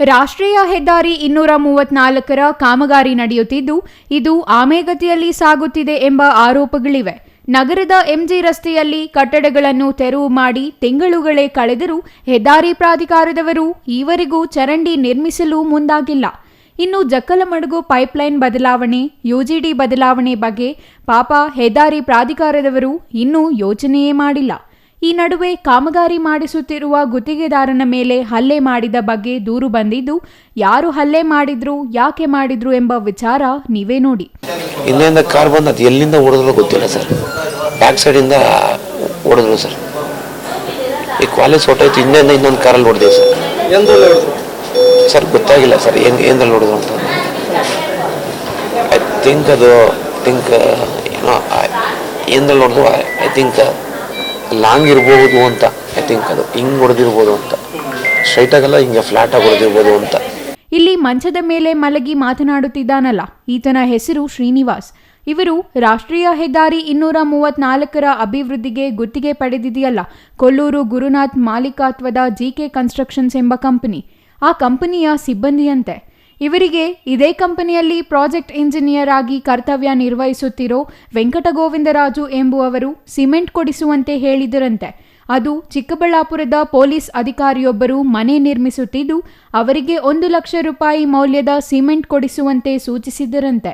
ರಾಷ್ಟ್ರೀಯ ಹೆದ್ದಾರಿ ಇನ್ನೂರ ಮೂವತ್ನಾಲ್ಕರ ಕಾಮಗಾರಿ ನಡೆಯುತ್ತಿದ್ದು, ಇದು ಆಮೆಗತಿಯಲ್ಲಿ ಸಾಗುತ್ತಿದೆ ಎಂಬ ಆರೋಪಗಳಿವೆ. ನಗರದ ಎಂಜಿ ರಸ್ತೆಯಲ್ಲಿ ಕಟ್ಟಡಗಳನ್ನು ತೆರವು ಮಾಡಿ ತಿಂಗಳುಗಳೇ ಕಳೆದರೂ ಹೆದ್ದಾರಿ ಪ್ರಾಧಿಕಾರದವರು ಈವರೆಗೂ ಚರಂಡಿ ನಿರ್ಮಿಸಲು ಮುಂದಾಗಿಲ್ಲ. ಇನ್ನು ಜಕ್ಕಲಮಡುಗು ಪೈಪ್ಲೈನ್ ಬದಲಾವಣೆ, ಯುಜಿಡಿ ಬದಲಾವಣೆ ಬಗ್ಗೆ ಪಾಪ ಹೆದ್ದಾರಿ ಪ್ರಾಧಿಕಾರದವರು ಇನ್ನೂ ಯೋಚನೆಯೇ ಮಾಡಿಲ್ಲ. ಈ ನಡುವೆ ಕಾಮಗಾರಿ ಮಾಡಿಸುತ್ತಿರುವ ಗುತ್ತಿಗೆದಾರನ ಮೇಲೆ ಹಲ್ಲೆ ಮಾಡಿದ ಬಗ್ಗೆ ದೂರು ಬಂದಿದ್ದು ಯಾರು ಹಲ್ಲೆ ಮಾಡಿದ್ರು ಯಾಕೆ ಮಾಡಿದ್ರು ಎಂಬ ವಿಚಾರ ನೀವೇ ನೋಡಿ. ಇಲ್ಲಿಂದ ಕಾರ್ ಬಂದು ಅದು ಎಲ್ಲಿಂದ ಹೊಡೆದ್ರು ಗೊತ್ತಿಲ್ಲ ಸರ್. ಬ್ಯಾಕ್ ಸೈಡಿಂದ ಹೊಡೆದ್ರು ಸರ್. ಈ ಕಾಲೇಜ್ ಹೊಟ್ಟೋಯ್ತು ಹಿಂದೆಯಿಂದ ಇನ್ನೊಂದು ಕಾರಲ್ಲಿ ಹೊಡೆದೆ ಸರ್. ಸರ್ ಗೊತ್ತಾಗಿಲ್ಲ ಸರ್ ಹೆಂಗೆ ಏನ್ರಲ್ಲಿ ಹೊಡೆದ್ರು ಅಂತ. ಐ ಥಿಂಕ್ ಅದು ಥಿಂಕ್ ಏನೋ ಏನ್ರಲ್ಲಿ ಹೊಡೆದು ಐ ಥಿಂಕ್ ಲಾಂಗ್ ಇರಬಹುದು ಅಂತ. ಐ ಥಿಂಕ್ ಅದು ಹಿಂಗೆ ಹೊಡೆದಿರ್ಬೋದು ಅಂತ. ಸ್ಟ್ರೈಟಾಗಲ್ಲ ಹಿಂಗೆ ಫ್ಲಾಟಾಗಿ ಹೊಡೆದಿರ್ಬೋದು ಅಂತ. ಇಲ್ಲಿ ಮಂಚದ ಮೇಲೆ ಮಲಗಿ ಮಾತನಾಡುತ್ತಿದ್ದಾನಲ್ಲ, ಈತನ ಹೆಸರು ಶ್ರೀನಿವಾಸ್. ಇವರು ರಾಷ್ಟ್ರೀಯ ಹೆದ್ದಾರಿ ಇನ್ನೂರ ಮೂವತ್ನಾಲ್ಕರ ಅಭಿವೃದ್ಧಿಗೆ ಗುತ್ತಿಗೆ ಪಡೆದಿದೆಯಲ್ಲ, ಕೊಲ್ಲೂರು ಗುರುನಾಥ್ ಮಾಲೀಕತ್ವದ ಜಿಕೆ ಕನ್ಸ್ಟ್ರಕ್ಷನ್ಸ್ ಎಂಬ ಕಂಪನಿ. ಆ ಕಂಪನಿಯ ಸಿಬ್ಬಂದಿಯಂತೆ. ಇವರಿಗೆ ಇದೇ ಕಂಪನಿಯಲ್ಲಿ ಪ್ರಾಜೆಕ್ಟ್ ಇಂಜಿನಿಯರ್ ಆಗಿ ಕರ್ತವ್ಯ ನಿರ್ವಹಿಸುತ್ತಿರೋ ವೆಂಕಟಗೋವಿಂದರಾಜು ಎಂಬುವವರು ಸಿಮೆಂಟ್ ಕೊಡಿಸುವಂತೆ ಹೇಳಿದರಂತೆ. ಅದು ಚಿಕ್ಕಬಳ್ಳಾಪುರದ ಪೊಲೀಸ್ ಅಧಿಕಾರಿಯೊಬ್ಬರು ಮನೆ ನಿರ್ಮಿಸುತ್ತಿದ್ದು, ಅವರಿಗೆ ಒಂದು ಲಕ್ಷ ರೂಪಾಯಿ ಮೌಲ್ಯದ ಸಿಮೆಂಟ್ ಕೊಡಿಸುವಂತೆ ಸೂಚಿಸಿದ್ದರಂತೆ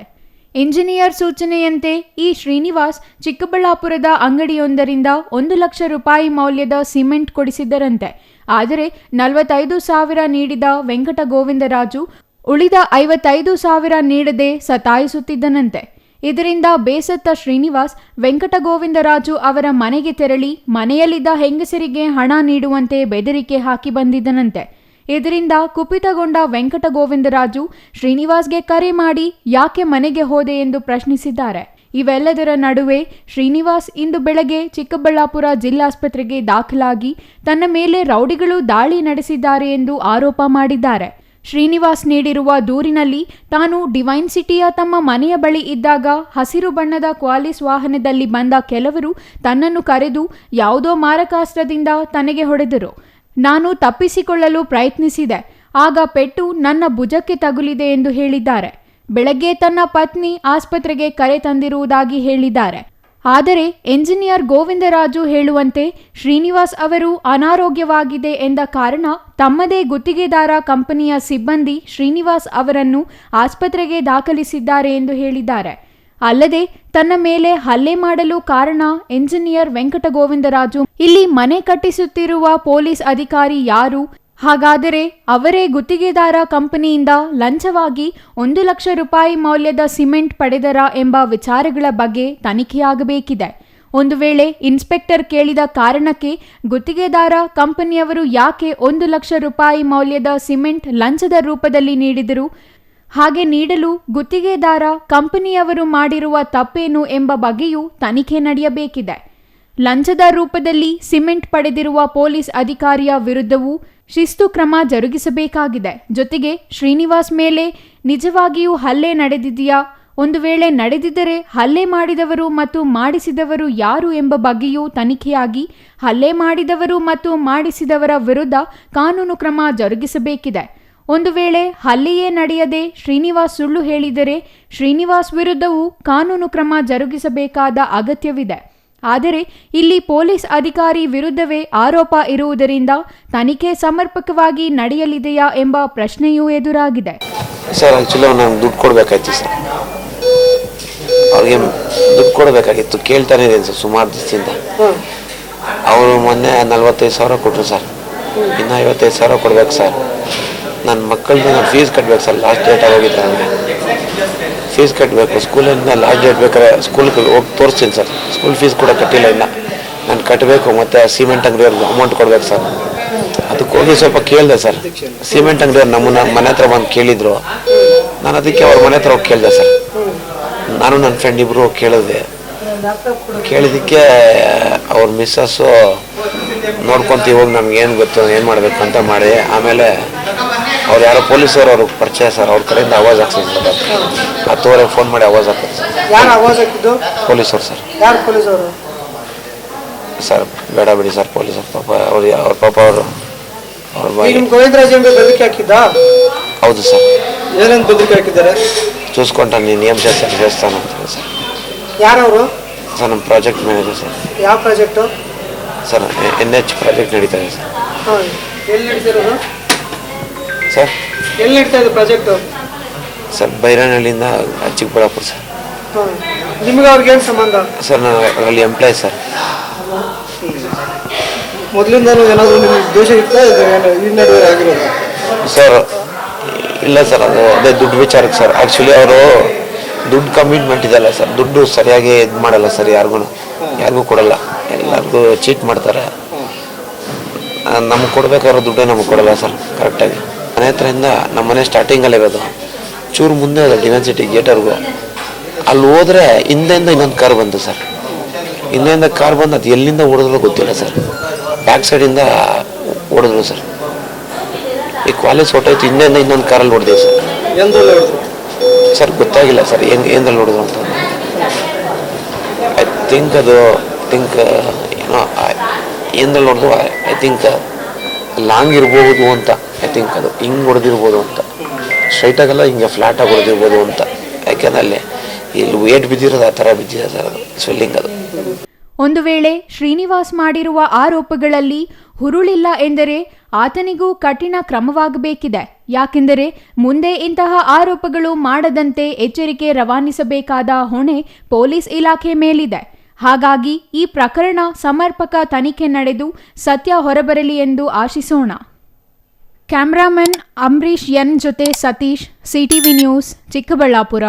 ಇಂಜಿನಿಯರ್ ಸೂಚನೆಯಂತೆ, ಈ ಶ್ರೀನಿವಾಸ್ ಚಿಕ್ಕಬಳ್ಳಾಪುರದ ಅಂಗಡಿಯೊಂದರಿಂದ ಒಂದು ಲಕ್ಷ ರೂಪಾಯಿ ಮೌಲ್ಯದ ಸಿಮೆಂಟ್ ಕೊಡಿಸಿದ್ದರಂತೆ ಆದರೆ, ನಲವತ್ತೈದು ಸಾವಿರ ನೀಡಿದ ವೆಂಕಟ ಗೋವಿಂದರಾಜು ಉಳಿದ ಐವತ್ತೈದು ಸಾವಿರ ನೀಡದೆ ಸತಾಯಿಸುತ್ತಿದ್ದನಂತೆ. ಇದರಿಂದ ಬೇಸತ್ತ ಶ್ರೀನಿವಾಸ್, ವೆಂಕಟಗೋವಿಂದರಾಜು ಅವರ ಮನೆಗೆ ತೆರಳಿ ಮನೆಯಲ್ಲಿದ್ದ ಹೆಂಗಸರಿಗೆ ಹಣ ನೀಡುವಂತೆ ಬೆದರಿಕೆ ಹಾಕಿ ಬಂದಿದ್ದನಂತೆ. ಇದರಿಂದ ಕುಪಿತಗೊಂಡ ವೆಂಕಟಗೋವಿಂದರಾಜು ಶ್ರೀನಿವಾಸ್ಗೆ ಕರೆ ಮಾಡಿ ಯಾಕೆ ಮನೆಗೆ ಹೋದೆ ಎಂದು ಪ್ರಶ್ನಿಸಿದ್ದಾರೆ. ಇವೆಲ್ಲದರ ನಡುವೆ ಶ್ರೀನಿವಾಸ್ ಇಂದು ಬೆಳಗ್ಗೆ ಚಿಕ್ಕಬಳ್ಳಾಪುರ ಜಿಲ್ಲಾಸ್ಪತ್ರೆಗೆ ದಾಖಲಾಗಿ ತನ್ನ ಮೇಲೆ ರೌಡಿಗಳು ದಾಳಿ ನಡೆಸಿದ್ದಾರೆ ಎಂದು ಆರೋಪ ಮಾಡಿದ್ದಾರೆ. ಶ್ರೀನಿವಾಸ್ ನೀಡಿರುವ ದೂರಿನಲ್ಲಿ ತಾನು ಡಿವೈನ್ ಸಿಟಿಯ ತಮ್ಮ ಮನೆಯ ಬಳಿ ಇದ್ದಾಗ ಹಸಿರು ಬಣ್ಣದ ಕ್ವಾಲಿಸ್ ವಾಹನದಲ್ಲಿ ಬಂದ ಕೆಲವರು ತನ್ನನ್ನು ಕರೆದು ಯಾವುದೋ ಮಾರಕಾಸ್ತ್ರದಿಂದ ತನಗೆ ಹೊಡೆದರು. ನಾನು ತಪ್ಪಿಸಿಕೊಳ್ಳಲು ಪ್ರಯತ್ನಿಸಿದೆ. ಆಗ ಪೆಟ್ಟು ನನ್ನ ಭುಜಕ್ಕೆ ತಗುಲಿದೆ ಎಂದು ಹೇಳಿದ್ದಾರೆ. ಬೆಳಗ್ಗೆ ತನ್ನ ಪತ್ನಿ ಆಸ್ಪತ್ರೆಗೆ ಕರೆ ತಂದಿರುವುದಾಗಿ ಹೇಳಿದ್ದಾರೆ. ಆದರೆ ಎಂಜಿನಿಯರ್ ಗೋವಿಂದರಾಜು ಹೇಳುವಂತೆ ಶ್ರೀನಿವಾಸ್ ಅವರು ಅನಾರೋಗ್ಯವಾಗಿದೆ ಎಂದ ಕಾರಣ ತಮ್ಮದೇ ಗುತ್ತಿಗೆದಾರ ಕಂಪನಿಯ ಸಿಬ್ಬಂದಿ ಶ್ರೀನಿವಾಸ್ ಅವರನ್ನು ಆಸ್ಪತ್ರೆಗೆ ದಾಖಲಿಸಿದ್ದಾರೆ ಎಂದು ಹೇಳಿದ್ದಾರೆ. ಅಲ್ಲದೆ ತನ್ನ ಮೇಲೆ ಹಲ್ಲೆ ಮಾಡಲು ಕಾರಣ ಎಂಜಿನಿಯರ್ ವೆಂಕಟ ಗೋವಿಂದರಾಜು ಇಲ್ಲಿ ಮನೆ ಕಟ್ಟಿಸುತ್ತಿರುವ ಪೊಲೀಸ್ ಅಧಿಕಾರಿ ಯಾರು? ಹಾಗಾದರೆ ಅವರೇ ಗುತ್ತಿಗೆದಾರ ಕಂಪನಿಯಿಂದ ಲಂಚವಾಗಿ ಒಂದು ಲಕ್ಷ ರೂಪಾಯಿ ಮೌಲ್ಯದ ಸಿಮೆಂಟ್ ಪಡೆದರ ಎಂಬ ವಿಚಾರಗಳ ಬಗ್ಗೆ ತನಿಖೆಯಾಗಬೇಕಿದೆ. ಒಂದು ವೇಳೆ ಇನ್ಸ್ಪೆಕ್ಟರ್ ಕೇಳಿದ ಕಾರಣಕ್ಕೆ ಗುತ್ತಿಗೆದಾರ ಕಂಪನಿಯವರು ಯಾಕೆ ಒಂದು ಲಕ್ಷ ರೂಪಾಯಿ ಮೌಲ್ಯದ ಸಿಮೆಂಟ್ ಲಂಚದ ರೂಪದಲ್ಲಿ ನೀಡಿದರು? ಹಾಗೆ ನೀಡಲು ಗುತ್ತಿಗೆದಾರ ಕಂಪನಿಯವರು ಮಾಡಿರುವ ತಪ್ಪೇನು ಎಂಬ ಬಗ್ಗೆಯೂ ತನಿಖೆ ನಡೆಯಬೇಕಿದೆ. ಲಂಚದ ರೂಪದಲ್ಲಿ ಸಿಮೆಂಟ್ ಪಡೆದಿರುವ ಪೊಲೀಸ್ ಅಧಿಕಾರಿಯ ವಿರುದ್ಧವೂ ಶಿಸ್ತು ಕ್ರಮ ಜರುಗಿಸಬೇಕಾಗಿದೆ. ಜೊತೆಗೆ ಶ್ರೀನಿವಾಸ್ ಮೇಲೆ ನಿಜವಾಗಿಯೂ ಹಲ್ಲೆ ನಡೆದಿದೆಯಾ? ಒಂದು ವೇಳೆ ನಡೆದಿದ್ದರೆ ಹಲ್ಲೆ ಮಾಡಿದವರು ಮತ್ತು ಮಾಡಿಸಿದವರು ಯಾರು ಎಂಬ ಬಗ್ಗೆಯೂ ತನಿಖೆಯಾಗಿ ಹಲ್ಲೆ ಮಾಡಿದವರು ಮತ್ತು ಮಾಡಿಸಿದವರ ವಿರುದ್ಧ ಕಾನೂನು ಕ್ರಮ ಜರುಗಿಸಬೇಕಿದೆ. ಒಂದು ವೇಳೆ ಹಲ್ಲೆಯೇ ನಡೆಯದೆ ಶ್ರೀನಿವಾಸ್ ಸುಳ್ಳು ಹೇಳಿದರೆ ಶ್ರೀನಿವಾಸ್ ವಿರುದ್ಧವೂ ಕಾನೂನು ಕ್ರಮ ಜರುಗಿಸಬೇಕಾದ ಅಗತ್ಯವಿದೆ. ಆದರೆ ಇಲ್ಲಿ ಪೊಲೀಸ್ ಅಧಿಕಾರಿ ವಿರುದ್ಧವೇ ಆರೋಪ ಇರುವುದರಿಂದ ತನಿಖೆ ಸಮರ್ಪಕವಾಗಿ ನಡೆಯಲಿದೆಯಾ ಎಂಬ ಪ್ರಶ್ನೆಯೂ ಎದುರಾಗಿದೆ. ಸರ್, ಆ್ಯಕ್ಚುಲಿ ನಾನು ದುಡ್ಡು ಕೊಡಬೇಕಾಯ್ತು ಸರ್. ಅವ್ರಿಗೆ ದುಡ್ಡು ಕೊಡಬೇಕಾಗಿತ್ತು. ಕೇಳ್ತಾನೆ ಸರ್, ಸುಮಾರು ದಿವಸದಿಂದ. ಅವರು ಮೊನ್ನೆ ನಲ್ವತ್ತೈದು ಸಾವಿರ ಕೊಟ್ಟರು ಸರ್. ಇನ್ನು ಐವತ್ತೈದು ಸಾವಿರ ಕೊಡ್ಬೇಕು ಸರ್. ನನ್ನ ಮಕ್ಕಳದ್ದು ಫೀಸ್ ಕಟ್ಬೇಕು ಸರ್ ಲಾಸ್ಟ್ ಡೇಟ್ ಆಗೋಗಿದ್ದೆ ನನಗೆ ಫೀಸ್ ಕಟ್ಟಬೇಕು ಸ್ಕೂಲಿಂದ ಲಾಸ್ಟ್ ಡೇಟ್ ಬೇಕಾದ್ರೆ ಸ್ಕೂಲ್ಗೆ ಹೋಗಿ ತೋರಿಸ್ತೀನಿ ಸರ್. ಸ್ಕೂಲ್ ಫೀಸ್ ಕೂಡ ಕಟ್ಟಿಲ್ಲ ಇಲ್ಲ ನಾನು ಕಟ್ಟಬೇಕು ಮತ್ತು ಸಿಮೆಂಟ್ ಅಂಗಡಿಯವ್ರಿಗೆ ಅಮೌಂಟ್ ಕೊಡ್ಬೇಕು ಸರ್. ಅದಕ್ಕೆ ಹೋಗಿ ಸ್ವಲ್ಪ ಕೇಳಿದೆ ಸರ್. ಸಿಮೆಂಟ್ ಅಂಗಡಿಯವ್ರು ನಮ್ಮನ್ನ ಮನೆ ಹತ್ರ ಬಂದು ಕೇಳಿದರು. ನಾನು ಅದಕ್ಕೆ ಅವ್ರ ಮನೆ ಹತ್ರ ಹೋಗಿ ಕೇಳಿದೆ ಸರ್. ನಾನು ನನ್ನ ಫ್ರೆಂಡ್ ಇಬ್ಬರು ಕೇಳಿದೆ ಕೇಳಿದಕ್ಕೆ ಅವ್ರ ಮಿಸ್ಸಸ್ಸು ನೋಡ್ಕೊಂತೀವಿ ಹೋಗಿ ನಮ್ಗೆ ಏನು ಗೊತ್ತು, ಏನು ಮಾಡಬೇಕು ಅಂತ ಮಾಡಿ. ಆಮೇಲೆ ಅವ್ರು ಯಾರೋ ಪೊಲೀಸರು ಅವ್ರಿಗೆ ಪರಿಚಯ ಸರ್ ಅವ್ರ ಕಡೆಯಿಂದ ಆವಾಜ್ ಹಾಕ್ಸಿದ್ರು ಹತ್ತುವರೆಗೆ ಫೋನ್ ಮಾಡಿ ಆವಾಜ್ ಹಾಕಿದ್ರು ಯಾರು ಆವಾಜ್ ಹಾಕಿದ್ದು? ಪೊಲೀಸರು ಸರ್. ಯಾರು ಸರ್ ಬೇಡ ಬಿಡಿ ಸರ್ ಪೊಲೀಸರು. ಪಾಪ ಅವ್ರು ಅವ್ರ ಪಾಪ ಅವರು ಅವ್ರ ನಿಮ್ಮ ಗೋವಿಂದರಾಜ್ ಎಂಬ ಹೌದು ಸರ್. ಏನೇನು ಬದುಕಿ ಹಾಕಿದ್ದಾರೆ? ಚೂಸ್ಕೊಂಡ ನೀನು ನಿಯಮ ಶಾಸ್ತ್ರ ದೇವಸ್ಥಾನ ಅಂತ ಸರ್. ಯಾರವರು? ಸರ್ ನಮ್ಮ ಪ್ರಾಜೆಕ್ಟ್ ಮ್ಯಾನೇಜರ್ ಸರ್. ಯಾವ project? Sir N H project ನಡೀತಾ ಇದೆ ಸರ್. ಎಲ್ಲಿ ನಡೀತಿರೋದು? ಸರ್? ಎಲ್ಲಿ ನಡೀತಾ ಇದೆ ಪ್ರಾಜೆಕ್ಟು ಸರ್ ಬೈರನಹಳ್ಳಿಯಿಂದ ಚಿಕ್ಕಬಳ್ಳಾಪುರ ಸರ್. ನಿಮ್ಗೆ ಅವ್ರಿಗೆ ಏನು ಸಂಬಂಧ? ಸರ್ ನಾನು ಅದರಲ್ಲಿ ಎಂಪ್ಲಾಯ್ ಸರ್. ಮೊದಲಿಂದನೂ ಏನಾದರೂ ನಿಮ್ಗೆ ದೋಷ ಇತ್ತಾ ಇದೆ? ಏನು ಈ ನಡುವೆ ಆಗಿರೋದು? ಸರ್ ಇಲ್ಲ ಸರ್ ಅದು ಅದೇ ದುಡ್ಡು ವಿಚಾರಕ್ಕೆ ಸರ್. ಆ್ಯಕ್ಚುಲಿ ಅವರು ದುಡ್ಡು ಕಮಿಟ್ಮೆಂಟ್ ಇದೆಲ್ಲ ಸರ್. ದುಡ್ಡು ಸರಿಯಾಗಿ ಇದು ಮಾಡಲ್ಲ ಸರ್ ಯಾರಿಗೂ ಯಾರಿಗೂ ಕೊಡಲ್ಲ. ಎಲ್ಲರಿಗೂ ಚೀಟ್ ಮಾಡ್ತಾರೆ. ನಮ್ಗೆ ಕೊಡ್ಬೇಕಾದ್ರೆ ದುಡ್ಡೇ ನಮಗೆ ಕೊಡಲ್ಲ ಸರ್ ಕರೆಕ್ಟಾಗಿ ಮನೆ ಹತ್ರದಿಂದ ನಮ್ಮ ಮನೆ ಸ್ಟಾರ್ಟಿಂಗಲ್ಲಿರೋದು ಚೂರು ಮುಂದೆ ಅದು ಡಿವನ್ ಸಿಟಿ ಗೇಟರ್ಗೂ ಅಲ್ಲಿ ಹೋದ್ರೆ ಹಿಂದೆಯಿಂದ ಇನ್ನೊಂದು ಕಾರ್ ಬಂತು ಸರ್ ಹಿಂದೆಯಿಂದ ಕಾರ್ ಬಂದು ಅದು ಎಲ್ಲಿಂದ ಹೊಡೆದ್ರು ಗೊತ್ತಿಲ್ಲ ಸರ್ ಬ್ಯಾಕ್ ಸೈಡಿಂದ ಹೊಡೆದ್ರು ಸರ್ ಈ ಕಾಲೇಜ್ ಹೊಟ್ಟೋಯ್ತು ಹಿಂದೆಯಿಂದ ಇನ್ನೊಂದು ಕಾರಲ್ಲಿ ಹೊಡೆದೆ ಸರ್ ಸರ್ ಗೊತ್ತಾಗಿಲ್ಲ ಸರ್ ಹೆಂಗ್ ಏನ್ರಲ್ಲಿ ಹೊಡೆದ್ರು ಅಂತ. ಐ ಥಿಂಕ್ ಅದು ಥಿಂಕ್ ಏನೋ ಏನ್ರಲ್ಲಿ ಹೊಡೆದು ಐ ಥಿಂಕ್ ಲಾಂಗ್ ಇರ್ಬೋದು ಅಂತ. ಐ ಥಿಂಕ್ ಅದು ಹಿಂಗೆ ಹೊಡೆದಿರ್ಬೋದು ಅಂತ. ಸ್ಟ್ರೈಟಾಗಲ್ಲ ಹಿಂಗೆ ಫ್ಲ್ಯಾಟಾಗಿ ಹೊಡೆದಿರ್ಬೋದು ಅಂತ. ಯಾಕೆಂದ್ರೆ ಅಲ್ಲಿ ಇಲ್ಲಿ ವೇಟ್ ಬಿದ್ದಿರೋದು ಆ ಥರ ಬಿದ್ದಿದೆ ಸರ್ ಅದು ಸ್ವೆಲ್ಲಿಂಗ್ ಅದು. ಒಂದು ವೇಳೆ ಶ್ರೀನಿವಾಸ್ ಮಾಡಿರುವ ಆರೋಪಗಳಲ್ಲಿ ಹುರುಳಿಲ್ಲ ಎಂದರೆ ಆತನಿಗೂ ಕಠಿಣ ಕ್ರಮವಾಗಬೇಕಿದೆ. ಯಾಕೆಂದರೆ ಮುಂದೆ ಇಂತಹ ಆರೋಪಗಳು ಮಾಡದಂತೆ ಎಚ್ಚರಿಕೆ ರವಾನಿಸಬೇಕಾದ ಹೊಣೆ ಪೊಲೀಸ್ ಇಲಾಖೆ ಮೇಲಿದೆ. ಹಾಗಾಗಿ ಈ ಪ್ರಕರಣ ಸಮರ್ಪಕ ತನಿಖೆ ನಡೆದು ಸತ್ಯ ಹೊರಬರಲಿ ಎಂದು ಆಶಿಸೋಣ. ಕ್ಯಾಮ್ರಾಮನ್ ಅಂಬರೀಷ್ ಎನ್ ಜೊತೆ ಸತೀಶ್ ಸಿಟಿವಿ ನ್ಯೂಸ್ ಚಿಕ್ಕಬಳ್ಳಾಪುರ.